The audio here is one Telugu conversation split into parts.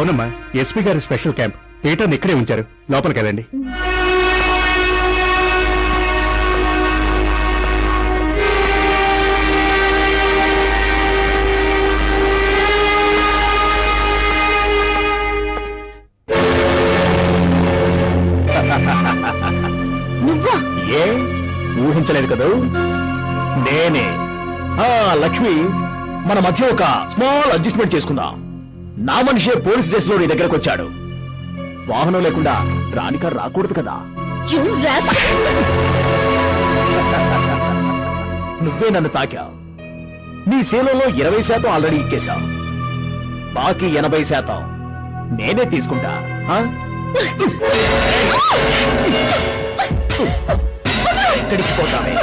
అవునమ్మా ఎస్పీ గారి స్పెషల్ క్యాంప్. పీటర్ని ఇక్కడే ఉంచారు. లోపలికి వెళ్ళండి నువ్వా? ఏ? ఊహించలేదు కదూ? నేనే. ఆ లక్ష్మి మన మధ్య ఒక స్మాల్ అడ్జస్ట్మెంట్ చేసుకుందాం. నా మనిషే పోలీస్ డ్రెస్లో నీ దగ్గరకు వచ్చాడు. వాహనం లేకుండా రానిక రాకూడదు కదా! నువ్వే నన్ను తాకావు. నీ సేలలో ఇరవై శాతం ఆల్రెడీ ఇచ్చేశావు. బాకీ ఎనభై శాతం నేనే తీసుకుంటా. ఆ? ఎక్కడికి పోతావే?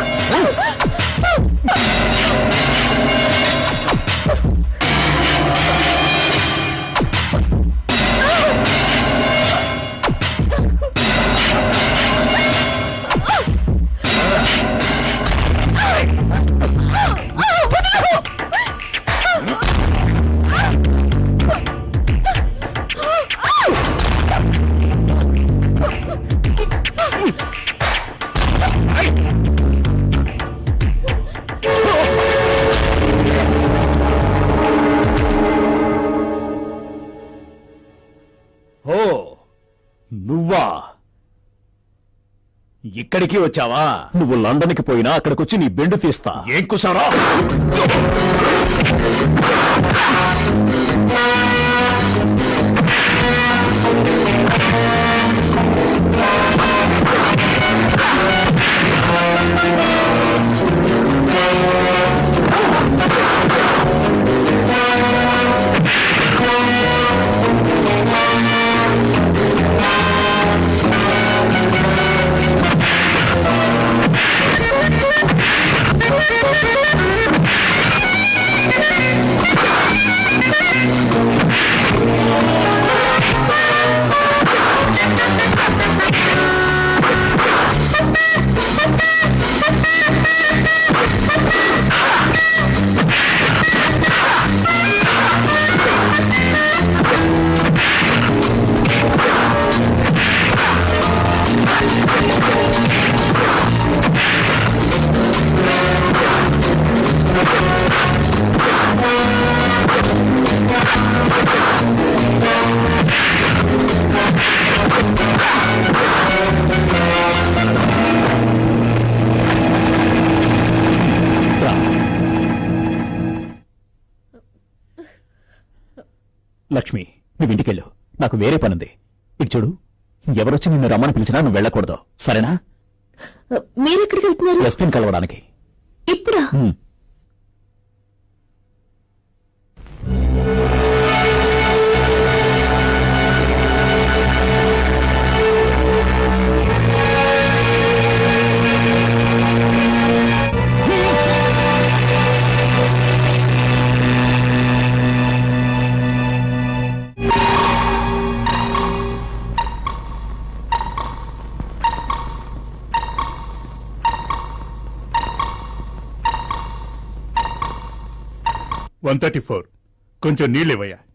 ఇక్కడికి వచ్చావా? నువ్వు లండన్కి పోయినా అక్కడికొచ్చి నీ బెండు తీస్తా. ఏం కుసారా? నాకు వేరే పనుంది. ఇటు చూడు ఎవరొచ్చి నిన్ను రమ్మని పిలిచినా నువ్వు వెళ్ళకూడదు. సరేనా? మీరెక్కడికి వెళ్తున్నారు? ఎస్పీని కలవడానికి. ఇప్పుడా? One thirty four. కొంచెం నీళ్ళు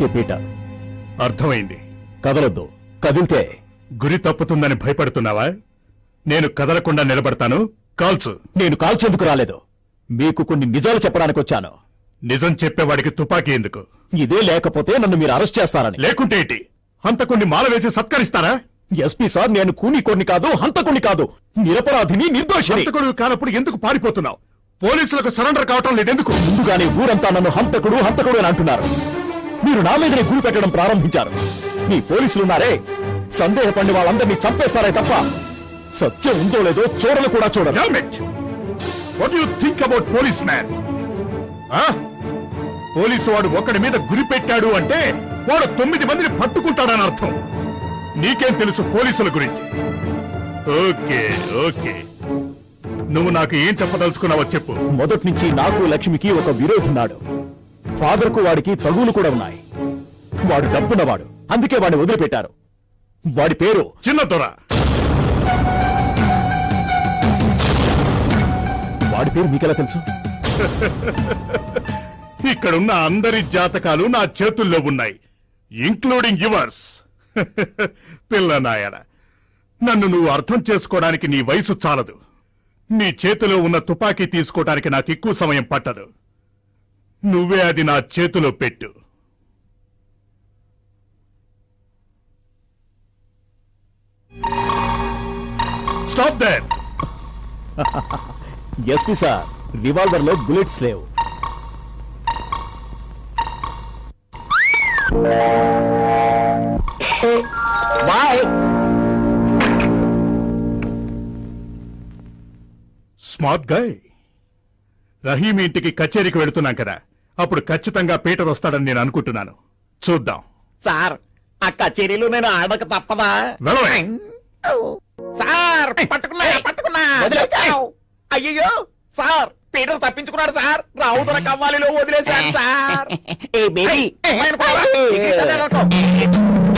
వెతికే పీట. అర్థమైంది. కదలొద్దు. కదిలితే. గురి తప్పుతుందని భయపడుతున్నావా? నేను కదలకుండా నిలబడతాను. కాల్చు. నేను కాల్చేందుకు రాలేదు. మీకు కొన్ని నిజాలు చెప్పడానికి వచ్చాను. నిజం చెప్పేవాడికి తుపాకీ ఎందుకు? ఇదే లేకపోతే నన్ను మీరు అరెస్ట్ చేస్తారని. లేకుంటే ఏంటి? హంతకుణ్ణి మాల వేసి సత్కరిస్తారా? ఎస్పీ సార్ నేను కూని కొన్ని కాదు హంతకుని కాదు. నిరపరాధిని నిర్దోషిని. హంతకుడు కానప్పుడు ఎందుకు పారిపోతున్నావు? పోలీసులకు సరెండర్ కావటం లేదెందుకు? ముందుగానే ఊరంతా నన్ను హంతకుడు హంతకుడు అని అంటున్నారు. మీరు నా మీదనే గురి పెట్టడం ప్రారంభించారు. మీ పోలీసులున్నారే సందేహపడి వాళ్ళందరినీ చంపేస్తారే తప్ప సత్యం ఉందో లేదో చూడలు కూడా చూడరు. Think about police man police వాడు ఒకడి మీద గురి పెట్టాడు అంటే వాడు తొమ్మిది మందిని పట్టుకుంటాడని అర్థం. నీకేం తెలుసు పోలీసుల గురించి? Okay okay. నువ్వు నాకు ఏం చెప్పదలుచుకున్నావో చెప్పు. మొదటి నుంచి నాకు లక్ష్మికి ఒక విరోధున్నాడు. ఫాదర్కు వాడికి తగులు కూడా ఉన్నాయి. వాడు డబ్బున్నవాడు. అందుకే వాడిని వదిలిపెట్టారు. వాడి పేరు చిన్న దొర వాడి పేరు మీకెలా తెలుసు? ఇక్కడున్న అందరి జాతకాలు నా చేతుల్లో ఉన్నాయి ఇంక్లూడింగ్ యువర్స్ పిల్లనాయన నన్ను నువ్వు అర్థం చేసుకోవడానికి నీ వయసు చాలదు. నీ చేతిలో ఉన్న తుపాకీ తీసుకోవడానికి నాకు ఎక్కువ సమయం పట్టదు. నువ్వే అది నా చేతిలో పెట్టు. స్టాప్ దేర్ ఎస్పీ సార్ రివాల్వర్లో బుల్లెట్స్ లేవు. బాయ్ స్మార్ట్ గాయ్ రహీం ఇంటికి కచేరీకి వెళుతున్నాం కదా. అప్పుడు ఖచ్చితంగా పీటర్ వస్తాడని నేను అనుకుంటున్నాను. చూద్దాం. సార్ ఆ కచేరీలో నేను ఆడక తప్పదా? వెళ్ళవే. సార్ పట్టుకున్నా పట్టుకున్నా. అయ్యో సార్ పీటర్ తప్పించుకున్నాడు సార్. రావుతున్న కవ్వాలిలో వదిలేశాను సార్. ఏ బేబీ. జానీ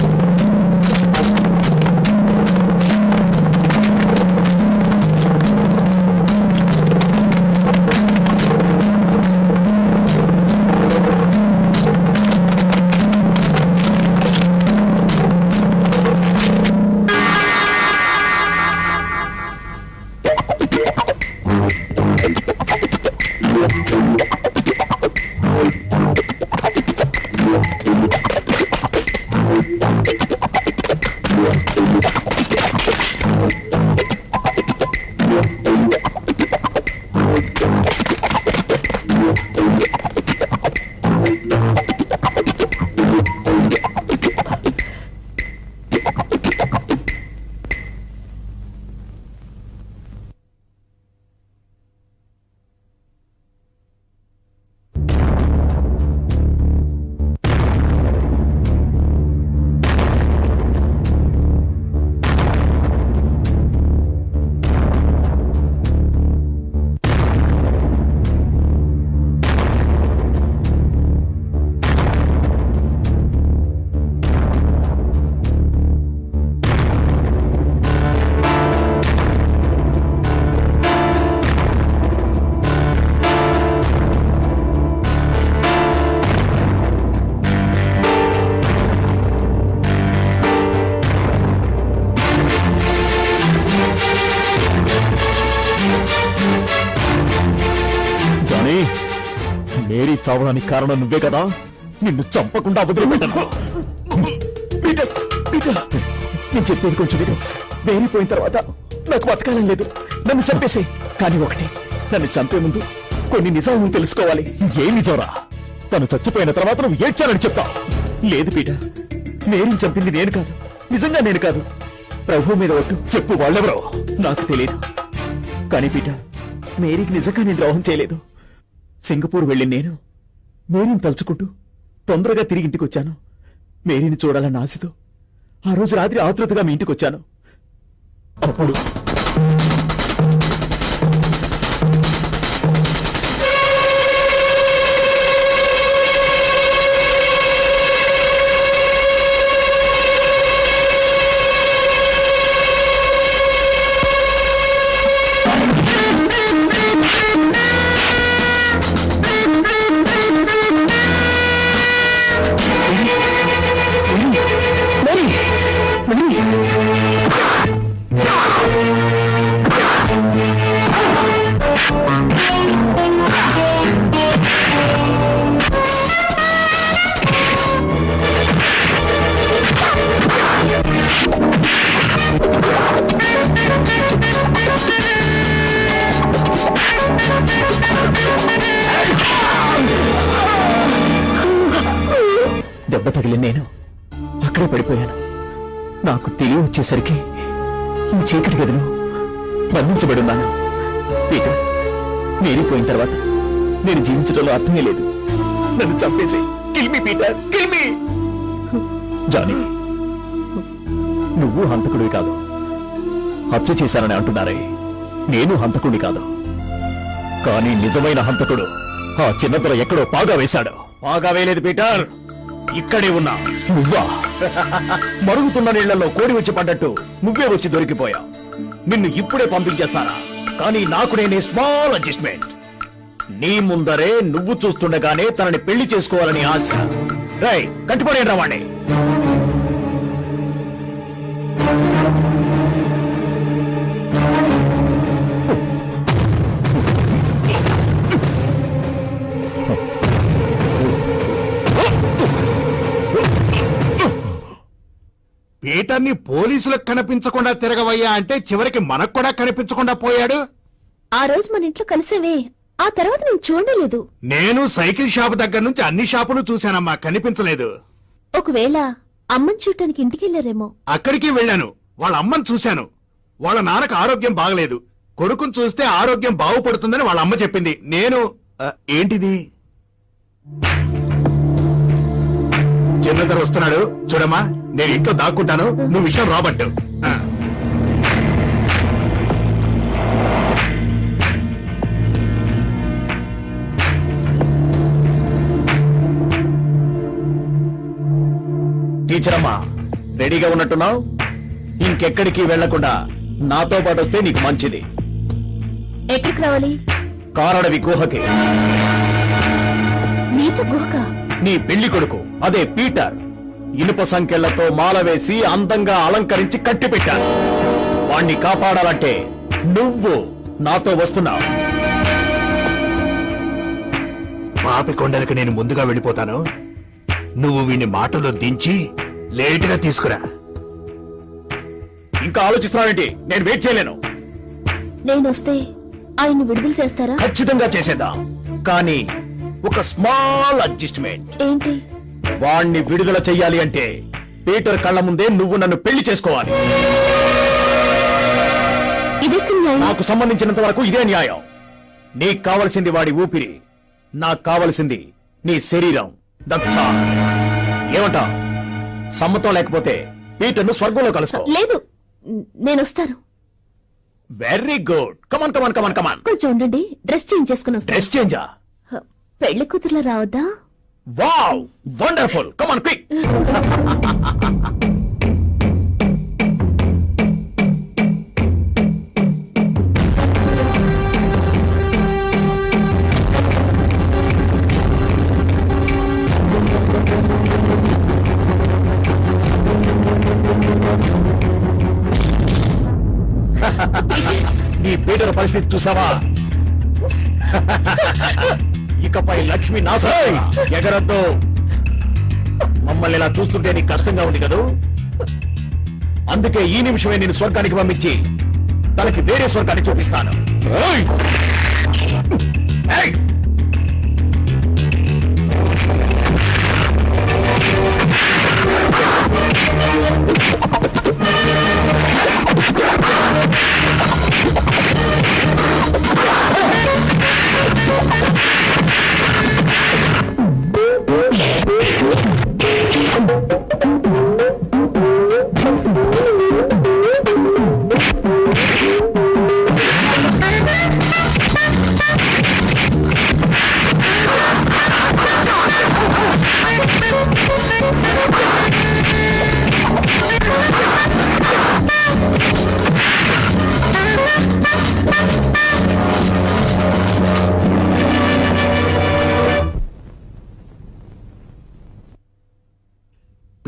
చావడానికి కారణం నువ్వే కదా? నిన్ను చంపకుండా వదిలిపెట్టను. నేను చెప్పేది కొంచెం విను. మేరీ తర్వాత నాకు బతకాలం లేదు. నన్ను చంపేసే కానీ ఒకటి నన్ను చంపే ముందు కొన్ని నిజాలను తెలుసుకోవాలి. ఏ నిజంరా? తను చచ్చిపోయిన తర్వాత నువ్వు ఏడ్చానని చెప్తావు. లేదు పీటర్ నేను చంపింది నేను కాదు. నిజంగా నేను కాదు. ప్రభు మీద ఒట్టు చెప్పు వాళ్ళెవరో. నాకు తెలియదు కానీ పీటర్ మేరీకి నిజంగా నేను ద్రోహం చేయలేదు. సింగపూర్ వెళ్ళి నేను మేరీని తలుచుకుంటూ తొందరగా తిరిగి ఇంటికి వచ్చాను మేరీని చూడాలన్న ఆశతో ఆ రోజు రాత్రి ఆతృతగా మీ ఇంటికి వచ్చాను అప్పుడు తెలివి వచ్చేసరికి ఈ చీకటి గదిలో బంధించబడి ఉన్నాను పీటర్ మీరిపోయిన తర్వాత నేను జీవించడంలో అర్థమే లేదు. నన్ను చంపేసి కిల్మి పీటర్ కిల్మి జానీ నువ్వు హంతకుడివి కాదు. హత్య చేశానని అంటున్నారే. నేను హంతకుడిని కాదు. కానీ నిజమైన హంతకుడు ఆ చిన్నతల ఎక్కడో పాగా వేశాడు. పాగా వేయలేదు పీటర్. ఇక్కడే ఉన్నా. నువ్వా? మరుగుతున్న నీళ్ళలో కోడి వచ్చి పడ్డట్టు నువ్వే వచ్చి దొరికిపోయావు. నిన్ను ఇప్పుడే పంపించేస్తారా? కానీ నాకు నేనే స్మాల్ అడ్జస్ట్మెంట్ నీ ముందరే నువ్వు చూస్తుండగానే తనని పెళ్ళి చేసుకోవాలని ఆశ. రై కట్టుబడి వాణ్ణి. పీటర్ని పోలీసులకు కనిపించకుండా తిరగవయ్యా అంటే చివరికి మనకు కూడా కనిపించకుండా పోయాడు? ఆ రోజు మన ఇంట్లో కలిసేవే. ఆ తర్వాత నేను చూడలేదు. నేను సైకిల్ షాప్ దగ్గర నుంచి అన్ని షాపులు చూశానమ్మా కనిపించలేదు. ఒకవేళ అమ్మని చూడటానికి ఇంటికెళ్ళారేమో అక్కడికి వెళ్ళాను. వాళ్ళ అమ్మని చూశాను. వాళ్ళ నాన్నకు ఆరోగ్యం బాగలేదు. కొడుకుని చూస్తే ఆరోగ్యం బాగుపడుతుందని వాళ్ళ అమ్మ చెప్పింది. నేను ఆ, ఏంటిది? చిన్నతర వస్తున్నాడు? చూడమ్మా నేను ఇంట్లో దాక్కుంటాను నువ్వు విషయం రాబట్టు. టీచర్ అమ్మా రెడీగా ఉన్నట్టున్నావు? ఇంకెక్కడికి వెళ్ళకుండా నాతో పాటు వస్తే నీకు మంచిది. ఎక్కడికి రావాలి? కారడవి గుహకి. నీతో గుహక? నీ పెళ్ళి కొడుకు. అదే పీటర్ ఇనుప సంఖ్యలతో మాల వేసి అందంగా అలంకరించి కట్టిపెట్టాను వాణ్ణి కాపాడాలంటే నువ్వు నాతో వస్తున్నావు. పాపి కొండలకు నేను ముందుగా వెళ్ళిపోతాను. నువ్వు వీని మాటలో దించి లేటుగా తీసుకురా. ఇంకా ఆలోచిస్తున్నావేంటి? నేను వెయిట్ చేయలేను. నేను వస్తే ఆయన్ని విడుదల చేస్తారా? ఖచ్చితంగా చేసేద్దాం. కానీ ఒక స్మాల్ అడ్జస్ట్మెంట్. ఏంటి? వాణ్ణి విడుదల చెయ్యాలి అంటే పీటర్ కళ్ళ ముందే నువ్వు నన్ను పెళ్ళి చేసుకోవాలి. నాకు సంబంధించినంత వరకు ఇదే న్యాయం. నీకు కావలసింది వాడి ఊపిరి నాకు కావలసింది నీ శరీరం. దట్సా ఏమంటా? సమ్మతం లేకపోతే పీటర్ను స్వర్గంలో కలుసుకో. లేదు నేను వస్తాను. Very good come on come on come on come on కొంచెం ఉండండి డ్రెస్ చేంజ్ చేసుకుని డ్రెస్ చేంజా? పెళ్ళి కూతుర్లా రావద్దా? Wow wonderful. Come on quick నీ పీటర్ పరిస్థితి చూసావా? ఎగరద్దు మమ్మల్ని ఇలా చూస్తుంటే నీకు కష్టంగా ఉంది కదూ? అందుకే ఈ నిమిషమే నేను స్వర్గానికి పంపించి తనకి వేరే స్వర్గాన్ని చూపిస్తాను.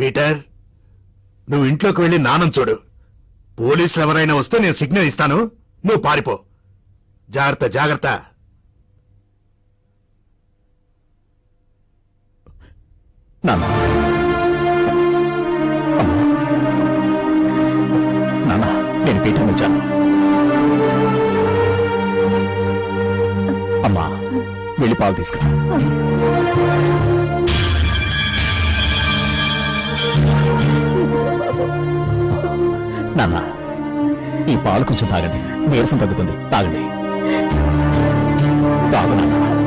పీటర్ నువ్వు ఇంట్లోకి వెళ్ళి నానం చూడు. పోలీసులు ఎవరైనా వస్తే నేను సిగ్నల్ ఇస్తాను. నువ్వు పారిపో. జాగ్రత్త జాగ్రత్త. నాన్న నాన్న నేను పీఠం వచ్చాను. అమ్మా వెళ్ళి పాలు తీసుకురా. నాన్న ఈ పాలు కొంచెం తాగండి. నీరసం తగ్గుతుంది. తాగండి. తాగు నాన్న.